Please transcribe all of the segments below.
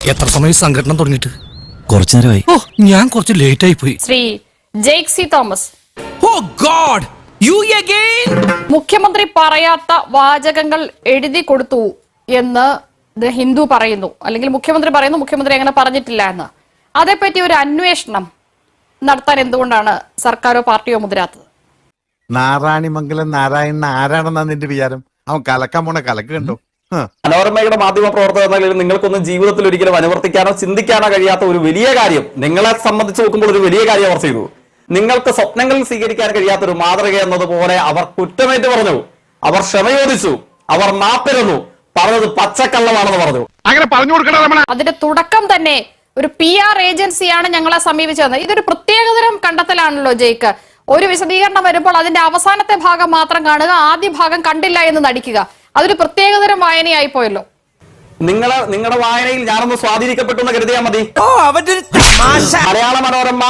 എത്ര സമയം സംഘടന തുടങ്ങിയിട്ട്? കുറച്ചു നേരമായി. ഓ ഞാൻ കുറച്ച് ലേറ്റ് ആയി പോയി. Sri Jaick C Thomas. Oh God! You again മുഖ്യമന്ത്രി പറയാത്ത വാചകങ്ങൾ എഴുതി കൊടുത്തു എന്ന് ദ ഹിന്ദു പറയുന്നു. അല്ലെങ്കിൽ മുഖ്യമന്ത്രി പറയുന്നു മുഖ്യമന്ത്രി അങ്ങനെ പറഞ്ഞിട്ടില്ല എന്ന്. അതേപ്പറ്റി ഒരു അന്വേഷണം നടത്താൻ എന്തുകൊണ്ടാണ് സർക്കാരോ പാർട്ടിയോ മുതിരാത്തത്? നാരായണിമംഗലം നാരായണൻ ആരാണെന്നാ നിന്റെ വിചാരം? അവൻ കലക്കാൻ പോണ കലക്ക് കണ്ടോ. മനോരമയുടെ മാധ്യമ പ്രവർത്തകർ എന്ന നിലയിൽ നിങ്ങൾക്കൊന്നും ജീവിതത്തിൽ ഒരിക്കലും അനുവർത്തിക്കാനോ ചിന്തിക്കാനോ കഴിയാത്ത ഒരു വലിയ കാര്യം നിങ്ങളെ സംബന്ധിച്ച് നോക്കുമ്പോൾ ഒരു വലിയ കാര്യം അവർ ചെയ്തു. നിങ്ങൾക്ക് സ്വപ്നങ്ങളിൽ സ്വീകരിക്കാൻ കഴിയാത്ത ഒരു മാതൃക എന്നതുപോലെ അവർ കുറ്റമേറ്റ് പറഞ്ഞു. അവർ ക്ഷമയോദിച്ചു. അവർ മാപ്പിരുന്നു പറഞ്ഞത് പച്ചക്കള്ളമാണെന്ന് പറഞ്ഞു. അങ്ങനെ പറഞ്ഞു കൊടുക്കണം അതിന്റെ തുടക്കം തന്നെ ഒരു പി ആർ ഏജൻസിയാണ് ഞങ്ങളെ സമീപിച്ചത് ഇതൊരു പ്രത്യേകതരം കണ്ടെത്തലാണല്ലോ ജയ്ക്ക്. ഒരു വിശദീകരണം വരുമ്പോൾ അതിന്റെ അവസാനത്തെ ഭാഗം മാത്രം കാണുക. ആദ്യ ഭാഗം കണ്ടില്ല എന്ന് നടിക്കുക. അതൊരു പ്രത്യേകതരം വായനയായി പോയല്ലോ. നിങ്ങളെ നിങ്ങളുടെ വായനയിൽ ഞാനൊന്ന് സ്വാധീനിക്കപ്പെട്ടു എന്ന് കരുതിയാൽ മതി. മലയാള മനോരമ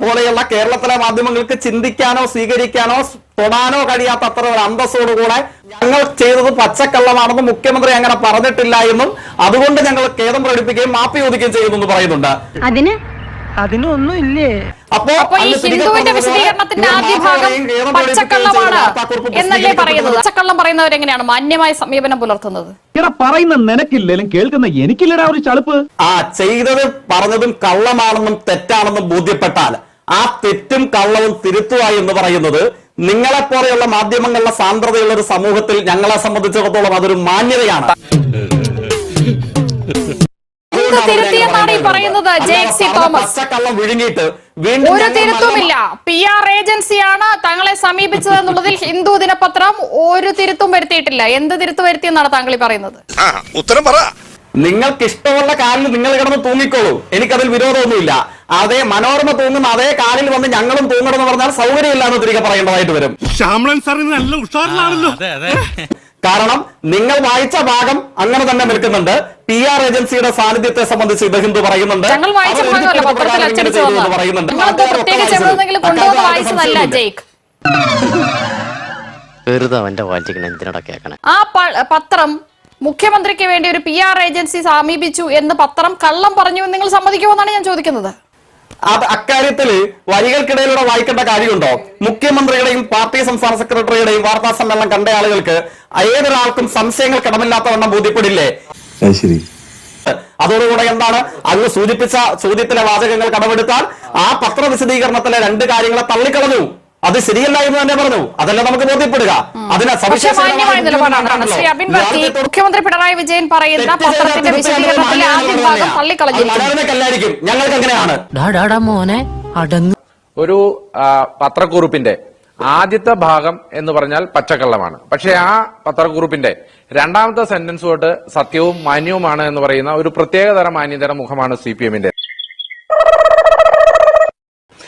പോലെയുള്ള കേരളത്തിലെ മാധ്യമങ്ങൾക്ക് ചിന്തിക്കാനോ സ്വീകരിക്കാനോ തൊടാനോ കഴിയാത്ത അത്ര ഒരു അന്തസ്സോടുകൂടെ ഞങ്ങൾ ചെയ്തത് പച്ചക്കള്ളമാണെന്നും മുഖ്യമന്ത്രി അങ്ങനെ പറഞ്ഞിട്ടില്ല എന്നും അതുകൊണ്ട് ഞങ്ങൾ ഖേദം പ്രകടിപ്പിക്കുകയും മാപ്പ് ചോദിക്കുകയും ചെയ്യുന്നു എന്ന് പറയുന്നുണ്ട്. അതിന് അപ്പോ അപ്പൊ ഈ ഹിന്ദുവിന്റെ വിശദീകരണത്തിന്റെ ആദ്യ ഭാഗം പച്ചക്കള്ളമാണ് എന്നല്ലേ പറയുന്നത്. പച്ചക്കള്ളം പറയുന്നവരെങ്ങനെയാണ് മാന്യമായ സമീപനം പുലർത്തുന്നത്? പറയുന്ന നിനക്കില്ലേലും കേൾക്കുന്ന എനിക്കില്ലടാ ഒരു ചളുപ്പ്. ആ ചെയ്തത് പറഞ്ഞതും കള്ളമാണെന്നും തെറ്റാണെന്നും ബോധ്യപ്പെട്ടാൽ ആ തെറ്റും കള്ളവും തിരുത്തുക എന്ന് പറയുന്നത് നിങ്ങളെ പോലെയുള്ള മാധ്യമങ്ങളുടെ സാന്ദ്രതയുള്ള ഒരു സമൂഹത്തിൽ ഞങ്ങളെ സംബന്ധിച്ചിടത്തോളം അതൊരു മാന്യതയാണ്. എന്ത് തിരുത്തിയെന്നാണ് ഈ പറയുന്നത്? സി തോമസ്. ഒരു തിരുത്തുമില്ല. പി ആർ ഏജൻസിയാണ് തങ്ങളെ സമീപിച്ചത് എന്നുള്ളതിൽ ഹിന്ദു ദിനപത്രം ഒരു തിരുത്തും വരുത്തിയിട്ടില്ല. എന്ത് തിരുത്തു വരുത്തിയെന്നാണ് താങ്കൾ ഈ പറയുന്നത്? ഉത്തരം പറ. നിങ്ങൾക്ക് ഇഷ്ടമുള്ള കാലിൽ നിങ്ങൾ കിടന്ന് തൂങ്ങിക്കോളൂ. എനിക്കതിൽ വിരോധമൊന്നുമില്ല. അതേ മനോരമ തൂങ്ങുന്ന അതേ കാലിൽ വന്ന് ഞങ്ങളും തൂങ്ങണമെന്ന് പറഞ്ഞാൽ സൗകര്യമില്ലാന്ന് തിരികെ പറയേണ്ടതായിട്ട് വരും. ശ്യാമളൻ സാറിന് നല്ല ഉഷാറിലാണല്ലോ. കാരണം നിങ്ങൾ വായിച്ച ഭാഗം അങ്ങനെ തന്നെ നിൽക്കുന്നുണ്ട്. പി ആർ ഏജൻസിയുടെ സാന്നിധ്യത്തെ സംബന്ധിച്ച് ഇത് ഹിന്ദു പറയുന്നുണ്ട്. ആ പത്രം മുഖ്യമന്ത്രിക്ക് വേണ്ടി ഒരു പി ആർ ഏജൻസി സമീപിച്ചു എന്ന് പത്രം കള്ളം പറഞ്ഞു എന്ന് നിങ്ങൾ സമ്മതിക്കുമെന്നാണ് ഞാൻ ചോദിക്കുന്നത്. അത് അക്കാര്യത്തിൽ വരികൾക്കിടയിലൂടെ വായിക്കേണ്ട കാര്യമുണ്ടോ? മുഖ്യമന്ത്രിയുടെയും പാർട്ടി സംസ്ഥാന സെക്രട്ടറിയുടെയും വാർത്താ സമ്മേളനം കണ്ട ആളുകൾക്ക് ഏതൊരാൾക്കും സംശയങ്ങൾ കടമില്ലാത്തവണ്ണം ബോധ്യപ്പെടില്ലേ? ശരി. അതോടുകൂടെ എന്താണ്? അങ്ങ് സൂചിപ്പിച്ച ചോദ്യത്തിലെ വാചകങ്ങൾ കടമെടുത്താൽ ആ പത്ര വിശദീകരണത്തിലെ രണ്ട് കാര്യങ്ങളെ തള്ളിക്കളഞ്ഞു. അത് ശരിയല്ല എന്ന് തന്നെ പറഞ്ഞു. അതല്ല നമുക്ക് ബോധ്യപ്പെടുക. അതിനെ മുഖ്യമന്ത്രി പിണറായി വിജയൻ പറയുന്ന പത്രത്തിന്റെ വിശദീകരണത്തിലെ ആദ്യ ഭാഗം ഞങ്ങൾക്ക് അങ്ങനെയാണ് മോനെ അടങ്ങ്. ഒരു പത്രക്കുറിപ്പിന്റെ ആദ്യത്തെ ഭാഗം എന്ന് പറഞ്ഞാൽ പച്ചക്കള്ളമാണ്. പക്ഷെ ആ പത്രക്കുറിപ്പിന്റെ രണ്ടാമത്തെ സെന്റൻസ് തൊട്ട് സത്യവും മാന്യവുമാണ് എന്ന് പറയുന്ന ഒരു പ്രത്യേകതരം മാന്യതരം മുഖമാണ് സി പി എമ്മിന്റെ.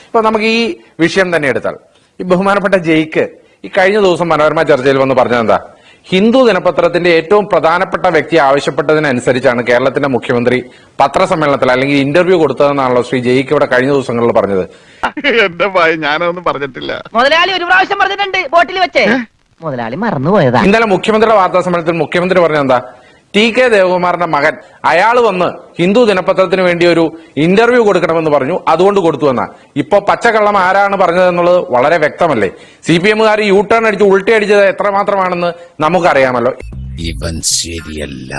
ഇപ്പൊ നമുക്ക് ഈ വിഷയം തന്നെ എടുത്താൽ ഈ ബഹുമാനപ്പെട്ട ജയിക്ക് ഈ കഴിഞ്ഞ ദിവസം മനോരമ ചർച്ചയിൽ വന്ന് പറഞ്ഞത് എന്താ? ഹിന്ദു ദിനപത്രത്തിന്റെ ഏറ്റവും പ്രധാനപ്പെട്ട വ്യക്തി ആവശ്യപ്പെട്ടതിനനുസരിച്ചാണ് കേരളത്തിന്റെ മുഖ്യമന്ത്രി പത്രസമ്മേളനത്തിൽ അല്ലെങ്കിൽ ഇന്റർവ്യൂ കൊടുത്തതെന്നാണല്ലോ ശ്രീ ജയിക്ക് ഇവിടെ കഴിഞ്ഞ ദിവസങ്ങളിൽ പറഞ്ഞത്. എന്റെ ഭയ ഞാനൊന്നും പറഞ്ഞിട്ടില്ല. മുതലാളി ഒരു പ്രാവശ്യം പറഞ്ഞിട്ടുണ്ട് ബോട്ടിൽ വെച്ചേ. മുതലാളി മറന്നുപോയതാ. ഇന്നലെ മുഖ്യമന്ത്രിയുടെ വാർത്താ സമ്മേളനത്തിൽ മുഖ്യമന്ത്രി പറഞ്ഞത് എന്താ? ടി കെ ദേവകുമാറിന്റെ മകൻ. അയാൾ വന്ന് ഹിന്ദു ദിനപത്രത്തിന് വേണ്ടി ഒരു ഇന്റർവ്യൂ കൊടുക്കണമെന്ന് പറഞ്ഞു. അതുകൊണ്ട് കൊടുത്തു എന്നാ. ഇപ്പൊ പച്ചക്കള്ളം ആരാണ് പറഞ്ഞതെന്നുള്ളത് വളരെ വ്യക്തമല്ലേ? സി പി എമ്മുകാർ യു ടേൺ അടിച്ച് ഉൾട്ടി അടിച്ചത് എത്രമാത്രമാണെന്ന് നമുക്കറിയാമല്ലോ. ഇവൻ ശരിയല്ല.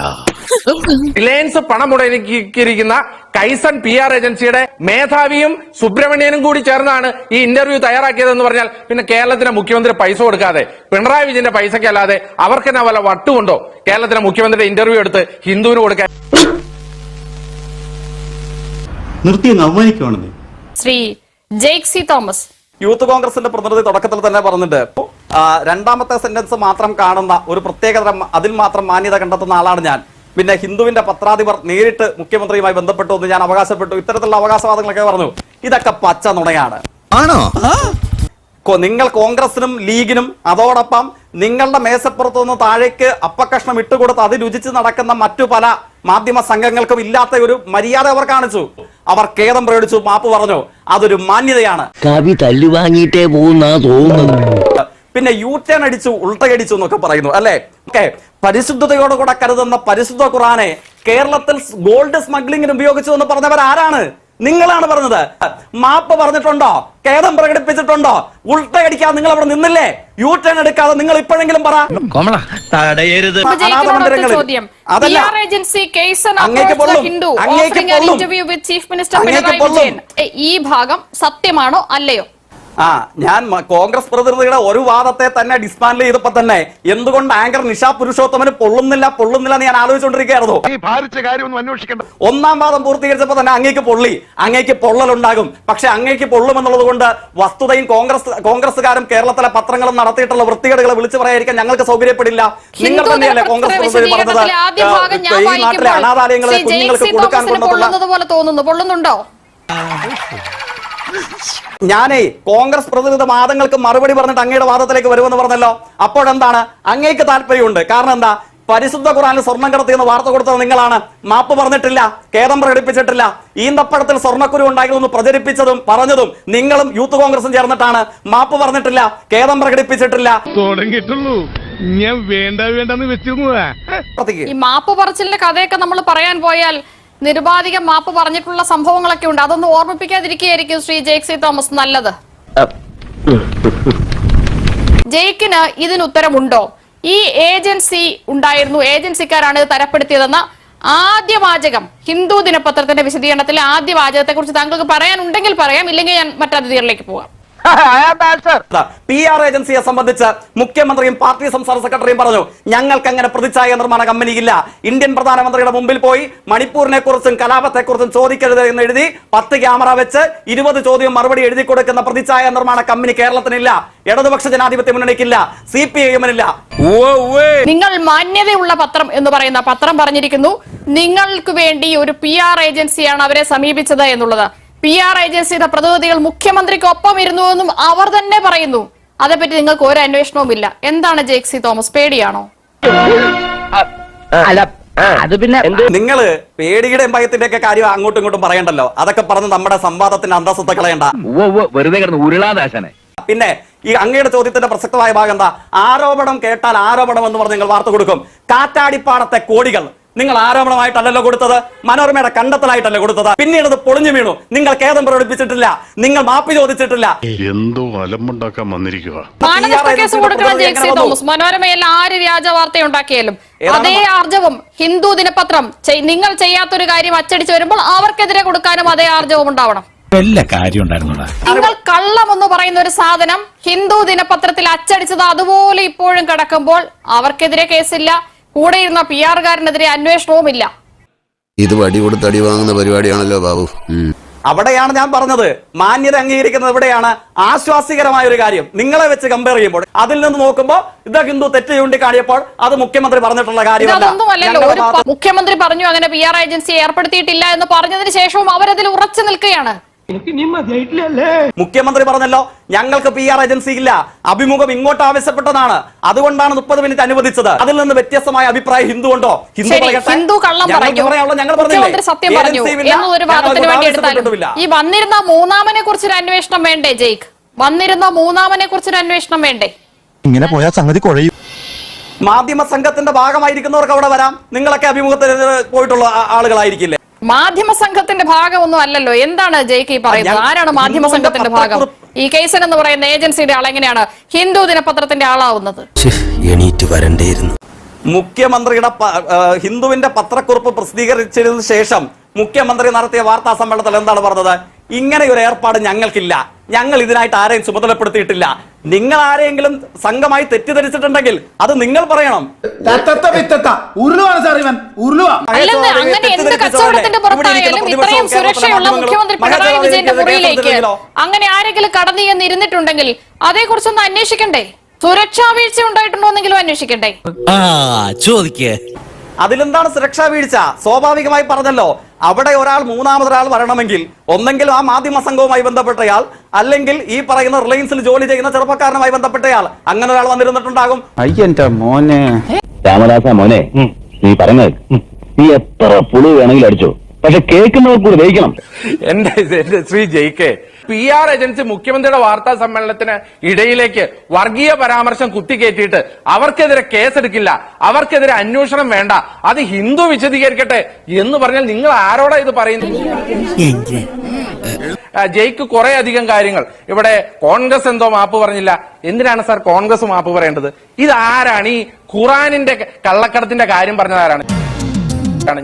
റിലയൻസ് പണം മുടക്കിയിരിക്കുന്ന കൈസൺ പി ആർ ഏജൻസിയുടെ മേധാവിയും സുബ്രഹ്മണ്യനും കൂടി ചേർന്നാണ് ഈ ഇന്റർവ്യൂ തയ്യാറാക്കിയതെന്ന് പറഞ്ഞാൽ പിന്നെ കേരളത്തിലെ മുഖ്യമന്ത്രി പൈസ കൊടുക്കാതെ പിണറായി വിജയന്റെ പൈസക്കല്ലാതെ അവർക്ക് തന്നെ വല്ല വട്ടുകൊണ്ടോ കേരളത്തിലെ മുഖ്യമന്ത്രിയുടെ ഇന്റർവ്യൂ എടുത്ത് ഹിന്ദുവിന് കൊടുക്കാൻ. നിർത്തി അങ്ങ് ശ്രീ ജെയ്ക് സി തോമസ്. യൂത്ത് കോൺഗ്രസിന്റെ പ്രതിനിധി തുടക്കത്തിൽ തന്നെ പറഞ്ഞിട്ട് രണ്ടാമത്തെ സെന്റൻസ് മാത്രം കാണുന്ന ഒരു പ്രത്യേകതരം അതിൽ മാത്രം മാന്യത കണ്ടെത്തുന്ന ആളാണ് ഞാൻ. പിന്നെ ഹിന്ദുവിന്റെ പത്രാധിപർ നേരിട്ട് മുഖ്യമന്ത്രിയുമായി ബന്ധപ്പെട്ടു എന്ന് ഞാൻ അവകാശപ്പെട്ടു. ഇത്തരത്തിലുള്ള അവകാശവാദങ്ങളൊക്കെ പറഞ്ഞു. ഇതൊക്കെ പച്ച നുണയാണ്. ആണോ? നിങ്ങൾ കോൺഗ്രസിനും ലീഗിനും അതോടൊപ്പം നിങ്ങളുടെ മേശപ്പുറത്തു നിന്ന് താഴേക്ക് അപ്പക്കഷ്ണം ഇട്ടുകൊടുത്ത് അത് രുചിച്ച് നടക്കുന്ന മറ്റു പല മാധ്യമ സംഘങ്ങൾക്കും ഇല്ലാത്ത ഒരു മര്യാദ അവർ കാണിച്ചു. അവർ ഖേദം പ്രകടിച്ചു മാപ്പ് പറഞ്ഞു. അതൊരു മാന്യതയാണ്. കവി തല്ലു വാങ്ങിയിട്ടേ തോന്നുന്നു. പിന്നെ യു ടേൺ അടിച്ചു ഉൾട്ടയടിച്ചു എന്നൊക്കെ പറയുന്നു അല്ലെ? ഓക്കെ. പരിശുദ്ധതയോടുകൂടെ കരുതുന്ന പരിശുദ്ധ ഖുറാനെ കേരളത്തിൽ ഗോൾഡ് സ്മഗ്ലിംഗിന് ഉപയോഗിച്ചു എന്ന് പറഞ്ഞവർ ആരാണ് നിങ്ങളാണ് പറഞ്ഞത്. മാപ്പ് പറഞ്ഞിട്ടുണ്ടോ? ഖേദം പ്രകടിപ്പിച്ചിട്ടുണ്ടോ? ഉൾട്ടയടിക്കാതെ നിങ്ങൾ അവിടെ നിന്നില്ലേ? യു ടേൺ എടുക്കാതെ നിങ്ങൾ ഇപ്പോഴെങ്കിലും പറ. ഈ ഭാഗം സത്യമാണോ അല്ലയോ? ആ ഞാൻ കോൺഗ്രസ് പ്രതിനിധിയുടെ ഒരു വാദത്തെ തന്നെ ഡിസ്മാൻഡിൽ ചെയ്തപ്പോ തന്നെ എന്തുകൊണ്ട് ആങ്കർ നിഷാ പുരുഷോത്തമന് പൊള്ളുന്നില്ല പൊള്ളുന്നില്ല എന്ന് ഞാൻ ആലോചിച്ചുകൊണ്ടിരിക്കുകയായിരുന്നു. ഒന്നാം വാദം പൂർത്തീകരിച്ചപ്പോ തന്നെ അങ്ങേക്ക് പൊള്ളി അങ്ങേക്ക് പൊള്ളലുണ്ടാകും. പക്ഷെ അങ്ങേക്ക് പൊള്ളുമെന്നുള്ളത് കൊണ്ട് വസ്തുതയും കോൺഗ്രസ് കോൺഗ്രസ്സുകാരും കേരളത്തിലെ പത്രങ്ങളും നടത്തിയിട്ടുള്ള വൃത്തികേടുകളെ വിളിച്ചു പറയാതിരിക്കാൻ ഞങ്ങൾക്ക് സൗകര്യപ്പെടില്ല. നിങ്ങൾ തന്നെയല്ലേ കോൺഗ്രസ് പ്രതിനിധി പറഞ്ഞത്? ആദ്യ ഭാഗം ഞാൻ ആ, ഈ നാട്ടിലെ അനാഥാലയങ്ങളെ കുഞ്ഞുങ്ങൾക്ക് കൊടുക്കാൻ തോമസിന് കൊണ്ടുള്ള പൊള്ളുന്നത് പോലെ തോന്നുന്നു. പൊള്ളുന്നുണ്ടോ? ഞാനേ കോൺഗ്രസ് പ്രതിനിധി വാദങ്ങൾക്ക് മറുപടി പറഞ്ഞിട്ട് അങ്ങയുടെ വാദത്തിലേക്ക് വരുമെന്ന് പറഞ്ഞല്ലോ. അപ്പോഴെന്താണ്? അങ്ങേക്ക് താല്പര്യമുണ്ട്. കാരണം എന്താ? പരിശുദ്ധ ഖുറാനിൽ സ്വർണം കടത്തിയെന്ന് വാർത്ത കൊടുത്തത് നിങ്ങളാണ്. മാപ്പ് പറഞ്ഞിട്ടില്ല ഖേദം പ്രകടിപ്പിച്ചിട്ടില്ല ഈന്തപ്പഴത്തിൽ സ്വർണക്കുരു ഉണ്ടായിരുന്നു പ്രചരിപ്പിച്ചതും പറഞ്ഞതും നിങ്ങളും യൂത്ത് കോൺഗ്രസും ചേർന്നിട്ടാണ്. മാപ്പ് പറഞ്ഞിട്ടില്ല ഖേദം പ്രകടിപ്പിച്ചിട്ടില്ല തുടങ്ങിയിട്ടുള്ളൂ. ഞാൻ വേണ്ട വേണ്ടെന്ന് വെച്ചിരുന്നതാ. ഈ മാപ്പ് പറച്ചിലിന്റെ കഥയൊക്കെ നമ്മൾ പറയാൻ പോയാൽ നിരുപാധികം മാപ്പ് പറഞ്ഞിട്ടുള്ള സംഭവങ്ങളൊക്കെ ഉണ്ട്. അതൊന്നും ഓർമ്മിപ്പിക്കാതിരിക്കുകയായിരിക്കും ശ്രീ ജേക്സി തോമസ്. നല്ലത്. ജയിക്കിന് ഇതിന് ഉത്തരമുണ്ടോ ഈ ഏജൻസി ഉണ്ടായിരുന്നു. ഏജൻസിക്കാരാണ് ഇത് തരപ്പെടുത്തിയതെന്ന ആദ്യ വാചകം ഹിന്ദു ദിനപത്രത്തിന്റെ വിശദീകരണത്തിലെ ആദ്യ വാചകത്തെ കുറിച്ച് താങ്കൾക്ക് പറയാനുണ്ടെങ്കിൽ പറയാം. ഇല്ലെങ്കിൽ ഞാൻ മറ്റതിഥികളിലേക്ക് പോകാം. പി ആർ ഏജൻസിയെ സംബന്ധിച്ച് മുഖ്യമന്ത്രിയും പാർട്ടി സംസ്ഥാന സെക്രട്ടറിയും പറഞ്ഞു ഞങ്ങൾക്ക് അങ്ങനെ പ്രതിച്ഛായ നിർമ്മാണ കമ്പനി ഇല്ല ഇന്ത്യൻ പ്രധാനമന്ത്രിയുടെ മുമ്പിൽ പോയി മണിപ്പൂരിനെ കുറിച്ചും കലാപത്തെ കുറിച്ചും ചോദിക്കരുത് എന്ന് എഴുതി പത്ത് ക്യാമറ വെച്ച് ഇരുപത് ചോദ്യം മറുപടി എഴുതി കൊടുക്കുന്ന പ്രതിച്ഛായ നിർമ്മാണ കമ്പനി കേരളത്തിനില്ല. ഇടതുപക്ഷ ജനാധിപത്യ മുന്നണിക്കില്ല. സി പി ഐ എമ്മിനില്ല നിങ്ങൾ മാന്യതയുള്ള പത്രം എന്ന് പറയുന്ന പത്രം പറഞ്ഞിരിക്കുന്നു. നിങ്ങൾക്ക് വേണ്ടി ഒരു പി ആർ ഏജൻസിയാണ് അവരെ സമീപിച്ചത് എന്നുള്ളത്. പി ആർ ഏജൻസിയുടെ പ്രതിനിധികൾ മുഖ്യമന്ത്രിക്കൊപ്പം ഇരുന്നു എന്നും അവർ തന്നെ പറയുന്നു. അതേപ്പറ്റി നിങ്ങൾക്ക് ഒരു അന്വേഷണവും ഇല്ല എന്താണ് ജേക്സി തോമസ്? പേടിയാണോ? അല്ല അത് പിന്നെ നിങ്ങൾ പേടിയുടെയും ഭയത്തിന്റെ ഒക്കെ കാര്യം അങ്ങോട്ടും ഇങ്ങോട്ടും പറയണ്ടല്ലോ. അതൊക്കെ പറഞ്ഞ് നമ്മുടെ സംവാദത്തിന്റെ അന്തസ്സത്തെ കളയണ്ട. വെറുതെ കിടന്ന് ഉരുളാദാശനെ. പിന്നെ ഈ അങ്ങയുടെ ചോദ്യത്തിന്റെ പ്രസക്തമായ ഭാഗം എന്താ? ആരോപണം കേട്ടാൽ ആരോപണം എന്ന് പറഞ്ഞ് നിങ്ങൾ വാർത്ത കൊടുക്കും. കാറ്റാടിപ്പാടത്തെ കോടികൾ. നിങ്ങൾ ആരോപണമായിട്ടല്ലല്ലോ കൊടുത്തത്? മനോരമയുടെ കണ്ടെത്തലായിട്ടല്ലേ കൊടുത്തത്? പിന്നീട് അത് പൊളിഞ്ഞു വീണു. നിങ്ങൾ ഖേദം പ്രകടിപ്പിച്ചിട്ടില്ല. നിങ്ങൾ മാപ്പ് ചോദിച്ചിട്ടില്ല. എന്തോ അലമ്പുണ്ടാക്കാൻ വന്നിരിക്കുക മനോരമയിൽ ആര് വ്യാജ വാർത്ത ഉണ്ടാക്കിയാലും അതേ ആർജവം ഹിന്ദു ദിനപത്രം നിങ്ങൾ ചെയ്യാത്തൊരു കാര്യം അച്ചടിച്ചു വരുമ്പോൾ അവർക്കെതിരെ കൊടുക്കാനും അതേ ആർജവം ഉണ്ടാവണം. വല്ല കാര്യം നിങ്ങൾ കള്ളം എന്ന് പറയുന്ന ഒരു സാധനം ഹിന്ദു ദിനപത്രത്തിൽ അച്ചടിച്ചത് അതുപോലെ ഇപ്പോഴും കിടക്കുമ്പോൾ അവർക്കെതിരെ കേസില്ല. കൂടെ ഇരുന്ന പി അന്വേഷണവും അന്വേഷണവുമില്ല. ഇത് വടി കൊടുത്ത് അടി വാങ്ങുന്ന പരിപാടിയാണല്ലോ ബാബു. അവിടെയാണ് ഞാൻ പറഞ്ഞത്. മാന്യത അംഗീകരിക്കുന്നത് ഇവിടെയാണ് ആശ്വാസികരമായ ഒരു കാര്യം. നിങ്ങളെ വെച്ച് കമ്പയർ ചെയ്യുമ്പോൾ അതിൽ നിന്ന് നോക്കുമ്പോൾ ഇത് ഹിന്ദു തെറ്റ് ചൂണ്ടിക്കാണിയപ്പോൾ അത് മുഖ്യമന്ത്രി പറഞ്ഞിട്ടുള്ള കാര്യമല്ല. മുഖ്യമന്ത്രി പറഞ്ഞു അങ്ങനെ പി ആർ ഏജൻസി ഏർപ്പെടുത്തിയിട്ടില്ല എന്ന് പറഞ്ഞതിന് ശേഷവും അവരതിൽ ഉറച്ചു നിൽക്കുകയാണ്. മുഖ്യമന്ത്രി പറഞ്ഞല്ലോ ഞങ്ങൾക്ക് പി ആർ ഏജൻസി ഇല്ല അഭിമുഖം ഇങ്ങോട്ട് ആവശ്യപ്പെട്ടതാണ്. അതുകൊണ്ടാണ് മുപ്പത് മിനിറ്റ് അനുവദിച്ചത്. അതിൽ നിന്ന് വ്യത്യസ്തമായ അഭിപ്രായം ഹിന്ദു ഉണ്ടോ? ഹിന്ദു ഈ വന്നിരുന്ന മൂന്നാമനെ കുറിച്ചൊരു അന്വേഷണം വേണ്ടേ ജയിക്ക്? വന്നിരുന്ന മൂന്നാമനെ കുറിച്ചൊരു അന്വേഷണം വേണ്ടേ? ഇങ്ങനെ പോയാൽ സംഗതി കുഴയും. മാധ്യമ സംഘത്തിന്റെ ഭാഗമായിരിക്കുന്നവർക്ക് അവിടെ വരാം. നിങ്ങളൊക്കെ അഭിമുഖത്തിന് പോയിട്ടുള്ള ആളുകളായിരിക്കില്ലേ? മാധ്യമ സംഘത്തിന്റെ ഭാഗമൊന്നും അല്ലല്ലോ. എന്താണ് ജെ കെ പറയുന്നത്? ആരാണ് മാധ്യമ സംഘത്തിന്റെ ഭാഗം? ഈ കേസൻ എന്ന് പറയുന്ന ഏജൻസിയുടെ ആൾ എങ്ങനെയാണ് ഹിന്ദു ദിനപത്രത്തിന്റെ ആളാവുന്നത്. മുഖ്യമന്ത്രിയുടെ ഹിന്ദുവിന്റെ പത്രക്കുറിപ്പ് പ്രസിദ്ധീകരിച്ചതിനു ശേഷം മുഖ്യമന്ത്രി നടത്തിയ വാർത്താ സമ്മേളനത്തിൽ എന്താണ് പറഞ്ഞത്? ഇങ്ങനെ ഒരു ഏർപ്പാട് ഞങ്ങൾക്കില്ല. ഞങ്ങൾ ഇതിനായിട്ട് ആരെയും ചുമതലപ്പെടുത്തിയിട്ടില്ല. നിങ്ങൾ ആരെയെങ്കിലും സംഘമായി തെറ്റിദ്ധരിച്ചിട്ടുണ്ടെങ്കിൽ അത് നിങ്ങൾ പറയണം. അങ്ങനെ എന്ത് കച്ചവടത്തിന്റെ പുറത്തായാലും ഇത്രയും സുരക്ഷയുള്ള മുഖ്യമന്ത്രി പിണറായി വിജയന്റെ മുറിയിലേക്ക് അങ്ങനെ ആരെങ്കിലും കടന്നു ചെന്ന് ഇരുന്നിട്ടുണ്ടെങ്കിൽ അതേക്കുറിച്ചൊന്ന് അന്വേഷിക്കണ്ടേ? സുരക്ഷാ വീഴ്ച ഉണ്ടായിട്ടുണ്ടോന്നെങ്കിലും അന്വേഷിക്കണ്ടേ? ആ ചോദിക്കേ. അതിലെന്താണ് സുരക്ഷാ വീഴ്ച? സ്വാഭാവികമായി പറഞ്ഞല്ലോ അവിടെ ഒരാൾ മൂന്നാമതൊരാൾ വരണമെങ്കിൽ ഒന്നെങ്കിൽ ആ മാധ്യമ സംഘവുമായി ബന്ധപ്പെട്ടയാൾ അല്ലെങ്കിൽ ഈ പറയുന്ന റിലയൻസിൽ ജോലി ചെയ്യുന്ന ചെറുപ്പക്കാരനുമായി ബന്ധപ്പെട്ടയാൾ. അങ്ങനെ ഒരാൾ വന്നിരുന്നിട്ടുണ്ടാകും. അയ്യന്റെ മോനെ. രാമദാസ മോനെ നീ പറഞ്ഞത് നീ എത്ര പുളി വേണമെങ്കിലും അടിച്ചോ. പക്ഷെ കേൾക്കുന്നവർ കൂടി ദഹിക്കണം. എന്റെ എന്റെ ശ്രീ ജയിക്കെ പി ആർ ഏജൻസി മുഖ്യമന്ത്രിയുടെ വാർത്താ സമ്മേളനത്തിന് ഇടയിലേക്ക് വർഗീയ പരാമർശം കുത്തിക്കേറ്റിയിട്ട് അവർക്കെതിരെ കേസെടുക്കില്ല അവർക്കെതിരെ അന്വേഷണം വേണ്ട അത് ഹിന്ദു വിശദീകരിക്കട്ടെ എന്ന് പറഞ്ഞാൽ നിങ്ങൾ ആരോടാ ഇത് പറയുന്നത്? ജയ്ക്ക് കുറെ അധികം കാര്യങ്ങൾ. ഇവിടെ കോൺഗ്രസ് എന്തോ മാപ്പ് പറഞ്ഞില്ല. എന്തിനാണ് സാർ കോൺഗ്രസ് മാപ്പ് പറയേണ്ടത്? ഇത് ആരാണ്? ഈ ഖുറാനിന്റെ കള്ളക്കടത്തിന്റെ കാര്യം പറഞ്ഞത് ആരാണ്.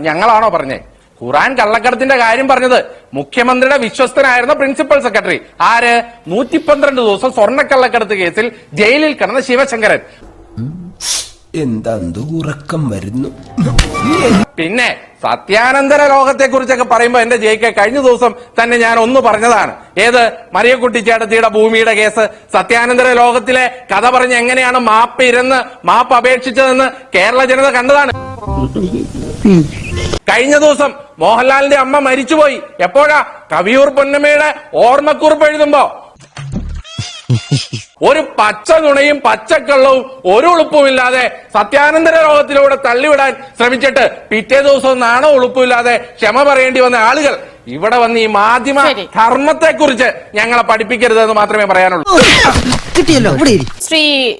ഞങ്ങളാണോ പറഞ്ഞേ? ഖുറാൻ കള്ളക്കടത്തിന്റെ കാര്യം പറഞ്ഞത് മുഖ്യമന്ത്രിയുടെ വിശ്വസ്തനായിരുന്ന പ്രിൻസിപ്പൽ സെക്രട്ടറി. ആര്? നൂറ്റി പന്ത്രണ്ട് ദിവസം സ്വർണക്കള്ളക്കടത്ത് കേസിൽ ജയിലിൽ കിടന്ന ശിവശങ്കരൻ. എന്താ ഉറക്കം വരുന്നു? പിന്നെ സത്യാനന്തര ലോകത്തെ കുറിച്ചൊക്കെ പറയുമ്പോ എന്റെ ജയിക്ക് കഴിഞ്ഞ ദിവസം തന്നെ ഞാൻ ഒന്ന് പറഞ്ഞതാണ്. ഏത്? മറിയക്കുട്ടി ചേട്ടത്തിയുടെ ഭൂമിയുടെ കേസ്. സത്യാനന്തര ലോകത്തിലെ കഥ പറഞ്ഞ് എങ്ങനെയാണ് മാപ്പ് ഇരുന്ന് മാപ്പ് അപേക്ഷിച്ചതെന്ന് കേരള ജനത കണ്ടതാണ്. കഴിഞ്ഞ ദിവസം മോഹൻലാലിന്റെ അമ്മ മരിച്ചുപോയി. എപ്പോഴാ? കവിയൂർ പൊന്നമ്മയുടെ ഓർമ്മക്കുറിപ്പ് എഴുതുമ്പോ. ഒരു പച്ച നുണയും പച്ചക്കള്ളവും ഒരു ഉളുപ്പുമില്ലാതെ സത്യാനന്തര ലോകത്തിലൂടെ തള്ളിവിടാൻ ശ്രമിച്ചിട്ട് പിറ്റേ ദിവസം നാണോ ഉളുപ്പുമില്ലാതെ ക്ഷമ പറയേണ്ടി വന്ന ആളുകൾ. ഇവിടെ വന്ന് ഈ മാധ്യമ. ധർമ്മത്തെ കുറിച്ച് ഞങ്ങളെ പഠിപ്പിക്കരുതെന്ന് മാത്രമേ പറയാനുള്ളൂ. ശ്രീ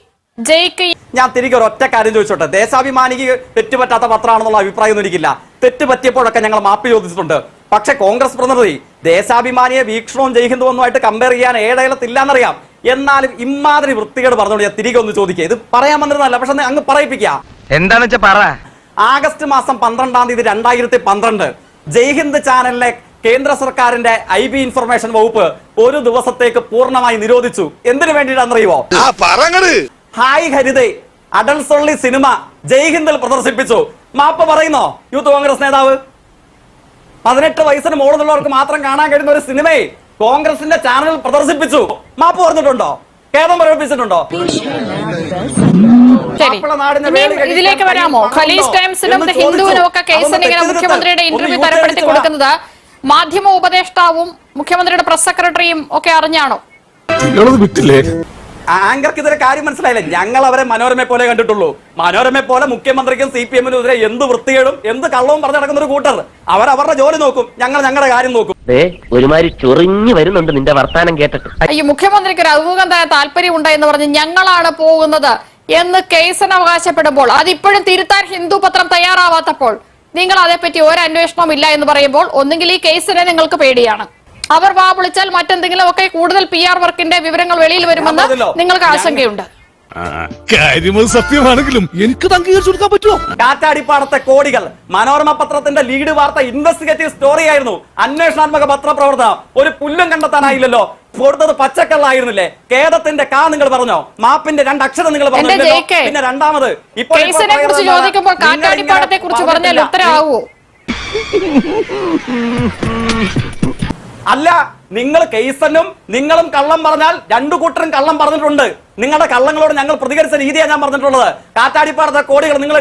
ഞാൻ തിരികെ ഒരു ഒറ്റ കാര്യം ചോദിച്ചോട്ടെ. ദേശാഭിമാനിക്ക് തെറ്റുപറ്റാത്ത പത്രമാണെന്നുള്ള അഭിപ്രായം ഒന്നും എനിക്കില്ല. തെറ്റ് പറ്റിയപ്പോഴൊക്കെ ഞങ്ങൾ മാപ്പ് ചോദിച്ചിട്ടുണ്ട്. പക്ഷെ കോൺഗ്രസ് പ്രതിനിധി ദേശാഭിമാനിയെ വീക്ഷണവും ജയ്ഹിന്ദു ഒന്നുമായിട്ട് കമ്പയർ ചെയ്യാൻ ഏഴേലത്തില്ലാന്നറിയാം എന്നാലും ഇമാതിരി വൃത്തികേട് പറഞ്ഞോളൂ ഞാൻ തിരികെ ഒന്ന് ചോദിക്കുക ഇത് പറയാൻ വന്നിരുന്നല്ല പക്ഷെ അങ്ങ് പറയിപ്പിക്കുക. എന്താണെന്ന് വെച്ചാ പറ. ആഗസ്റ്റ് മാസം പന്ത്രണ്ടാം തീയതി രണ്ടായിരത്തി പന്ത്രണ്ട്. ജയ്ഹിന്ദ് ചാനലിലെ കേന്ദ്ര സർക്കാരിന്റെ ഐ ബി ഇൻഫർമേഷൻ വകുപ്പ് ഒരു ദിവസത്തേക്ക് പൂർണമായി നിരോധിച്ചു. എന്തിനു വേണ്ടിയിട്ടാണെന്നറിയുമോ ഹായ് ഹരിതേ. അഡൽസൊള്ളി സിനിമ ജയ്ഹിന്ദിൽ പ്രദർശിപ്പിച്ചു. മാപ്പ് പറയുന്നോ യൂത്ത് കോൺഗ്രസ് നേതാവ്? പതിനെട്ട് വയസ്സിന് മുകളിലുള്ളവർക്ക് മാത്രം കാണാൻ കഴിയുന്ന ഒരു സിനിമയെ കോൺഗ്രസിന്റെ ചാനലിൽ പ്രദർശിപ്പിച്ചു. മാപ്പ് പറഞ്ഞിട്ടുണ്ടോ? ഖേദം പ്രകടിപ്പിച്ചിട്ടുണ്ടോ? ഇതിലേക്ക് വരാമോ? ഖലീസ് ടൈംസിനും ഹിന്ദുവിനും ഒക്കെ. കേസിന് ഇങ്ങനെ മുഖ്യമന്ത്രിയുടെ ഇന്റർവ്യൂ തരപ്പെടുത്തി കൊടുക്കുന്നത് മാധ്യമ ഉപദേഷ്ടാവും മുഖ്യമന്ത്രിയുടെ പ്രസ് സെക്രട്ടറിയും ഒക്കെ അറിഞ്ഞാണോ? വിട്ടില്ലേ? ആങ്കർക്ക് ഇതൊരു കാര്യം മനസ്സിലായില്ല? ഞങ്ങൾ അവരെ മനോരമയെ പോലെ കണ്ടിട്ടുള്ളൂ. മനോരമയെ പോലെ മുഖ്യമന്ത്രിക്കും സി പി എമ്മിനും എതിരെ എന്ത് വൃത്തികേടും എന്ത് കള്ളവും പറഞ്ഞു നടക്കുന്ന ഒരു കൂട്ടർ. അവർ അവരുടെ ജോലി നോക്കും ഞങ്ങൾ ഞങ്ങളുടെ കാര്യം നോക്കും. ഒരുമാതിരി ചൊറിഞ്ഞു വരുന്നുണ്ട് നിന്റെ വർത്താനം കേട്ടിട്ട്. ഈ മുഖ്യമന്ത്രിക്ക് ഒരു അഭിമുഖം താല്പര്യമുണ്ട് എന്ന് പറഞ്ഞ് ഞങ്ങളാണ് പോകുന്നത് എന്ന് കേസൻ അവകാശപ്പെടുമ്പോൾ അതിപ്പോഴും തിരുത്താൻ ഹിന്ദു പത്രം തയ്യാറാവാത്തപ്പോൾ നിങ്ങൾ അതേപ്പറ്റി ഒരു അന്വേഷണവും ഇല്ല എന്ന് പറയുമ്പോൾ ഒന്നുകിൽ ഈ കേസിനെ നിങ്ങൾക്ക് പേടിയാണ്. അവർ വാ വിളിച്ചാൽ മറ്റെന്തെങ്കിലും ഒക്കെ കൂടുതൽ പി ആർ വർക്കിന്റെ വിവരങ്ങൾ വെളിയിൽ വരുമെന്ന് നിങ്ങൾക്ക് ആശങ്കയുണ്ട്. കാര്യമത് സത്യമാണെങ്കിലും എനിക്ക് അംഗീകരിച്ചു കൊടുക്കാൻ പറ്റുമോ? കാറ്റാടിപ്പാടത്തെ കോടികൾ. മനോരമ പത്രത്തിന്റെ ലീഡ് വാർത്ത ഇൻവെസ്റ്റിഗേറ്റീവ് സ്റ്റോറി ആയിരുന്നു. അന്വേഷണാത്മക പത്രപ്രവർത്തനം. ഒരു പുല്ലും കണ്ടെത്താനായില്ലല്ലോ. കൊടുത്തത് പച്ചക്കള്ളായിരുന്നില്ലേ? കേരളത്തിന്റെ കാ നിങ്ങൾ പറഞ്ഞോ? മാപ്പിന്റെ രണ്ട് അക്ഷരം നിങ്ങൾ പറഞ്ഞില്ലല്ലോ. പിന്നെ രണ്ടാമത് ഇപ്പോൾ ചോദിക്കുമ്പോൾ കാറ്റാടിപ്പാടത്തെ കുറിച്ച് പറഞ്ഞാൽ. ഉത്തരവാകുമോ അല്ല നിങ്ങൾ കേസനും നിങ്ങളും കള്ളം പറഞ്ഞാൽ രണ്ടു കൂട്ടരും കള്ളം പറഞ്ഞിട്ടുണ്ട്. നിങ്ങളുടെ കള്ളങ്ങളോട് ഞങ്ങൾ പ്രതികരിച്ച രീതിയാണ് ഞാൻ പറഞ്ഞിട്ടുള്ളത്. കാറ്റാടിപ്പാടത്തെ കോടികൾ നിങ്ങൾ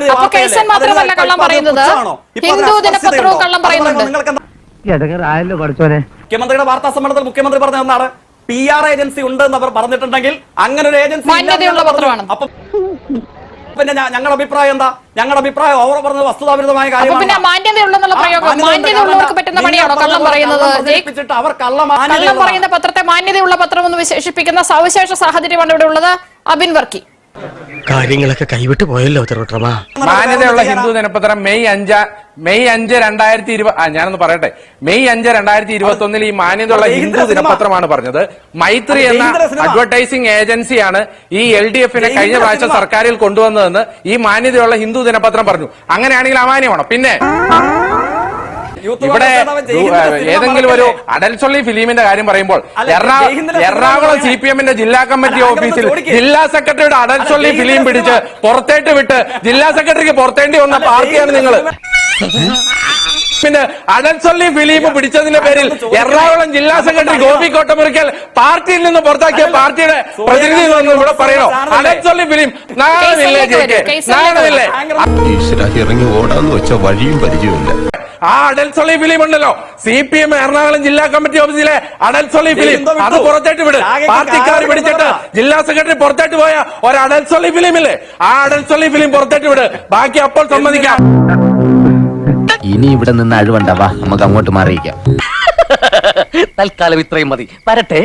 മുഖ്യമന്ത്രിയുടെ വാർത്താ സമ്മേളനത്തിൽ മുഖ്യമന്ത്രി പറഞ്ഞ എന്താണ് പി ആർ ഏജൻസി ഉണ്ട് എന്ന് അവർ പറഞ്ഞിട്ടുണ്ടെങ്കിൽ അങ്ങനെ ഒരു ഏജൻസി മാന്യതയുള്ള പത്രമാണ്. അപ്പൊ പിന്നെ ഞങ്ങളുടെ അഭിപ്രായം എന്താ? ഞങ്ങളുടെ അഭിപ്രായം ഓവർ പറഞ്ഞത് വസ്തുതാവിരുദ്ധമായ കാര്യമാണ്. അവർ കള്ളം കള്ളം പറയുന്ന പത്രത്തെ മാന്യതയുള്ള പത്രം എന്ന് വിശേഷിപ്പിക്കുന്ന സവിശേഷ സാഹചര്യമാണ് ഇവിടെ ഉള്ളത് അബിൻ വർക്കി. കാര്യങ്ങളൊക്കെ കൈവിട്ട് പോയല്ലോ തിരുവട്ടമാ മാന്യതയുള്ള ഹിന്ദു ദിനപത്രം മെയ് അഞ്ച് മെയ് അഞ്ച് രണ്ടായിരത്തി ഇരുപത് ആ ഞാനൊന്ന് പറയട്ടെ. മെയ് അഞ്ച് രണ്ടായിരത്തി ഇരുപത്തി ഒന്നിൽ ഈ മാന്യതയുള്ള ഹിന്ദു ദിനപത്രമാണ് പറഞ്ഞത്. മൈത്രി എന്ന അഡ്വർടൈസിംഗ് ഏജൻസിയാണ് ഈ എൽ ഡി എഫിനെ കഴിഞ്ഞ പ്രാവശ്യം സർക്കാരിൽ കൊണ്ടുവന്നതെന്ന് ഈ മാന്യതയുള്ള ഹിന്ദു ദിനപത്രം പറഞ്ഞു. അങ്ങനെയാണെങ്കിൽ അമാന്യമാണോ? പിന്നെ? ഇവിടെ ഏതെങ്കിലും ഒരു അടൽസൊള്ളി ഫിലിമിന്റെ കാര്യം പറയുമ്പോൾ എറണാകുളം സി പി എമ്മിന്റെ ജില്ലാ കമ്മിറ്റി ഓഫീസിൽ ജില്ലാ സെക്രട്ടറിയുടെ അടൽസൊള്ളി ഫിലിം പിടിച്ച് പുറത്തേട്ട് വിട്ട് ജില്ലാ സെക്രട്ടറിക്ക് പുറത്തേണ്ടി വന്ന പാർട്ടിയാണ് നിങ്ങൾ പിന്നെ അടൽസൊള്ളി ഫിലിം പിടിച്ചതിന്റെ പേരിൽ എറണാകുളം ജില്ലാ സെക്രട്ടറി ഗോപി കോട്ടമുറിക്കൽ പാർട്ടിയിൽ നിന്ന് പുറത്താക്കിയ പാർട്ടിയുടെ പ്രതിനിധി ഇവിടെ പറയണോ? അടൽസൊള്ളി ഫിലിം നാളെ നാളെ ഇറങ്ങി ഓടാന്ന് വെച്ച വഴിയും പരിചയമില്ല ആ അടൽ സൊളി ഫിലിം ഉണ്ടല്ലോ. സി പി എം എറണാകുളം ജില്ലാ കമ്മിറ്റി ഓഫീസിലെ അടൽ സൊളി ഫിലിം. അത് പുറത്തേട്ട് വിട്. പാർട്ടിക്കാർ പിടിച്ചിട്ട് ജില്ലാ സെക്രട്ടറി പുറത്തേട്ട് പോയ ഒരു അടൽ സൊളി ഫിലിം ഇല്ലേ ആ അടൽ സൊളി ഫിലിം പുറത്തേട്ട് വിട്. ബാക്കി അപ്പോൾ സമ്മതിക്കാം. ഇനി ഇവിടെ നിന്ന് അഴിവണ്ട. വാ നമുക്ക് അങ്ങോട്ട് മാറിയിക്കാം തൽക്കാലം ഇത്രയും മതി. വരട്ടെ.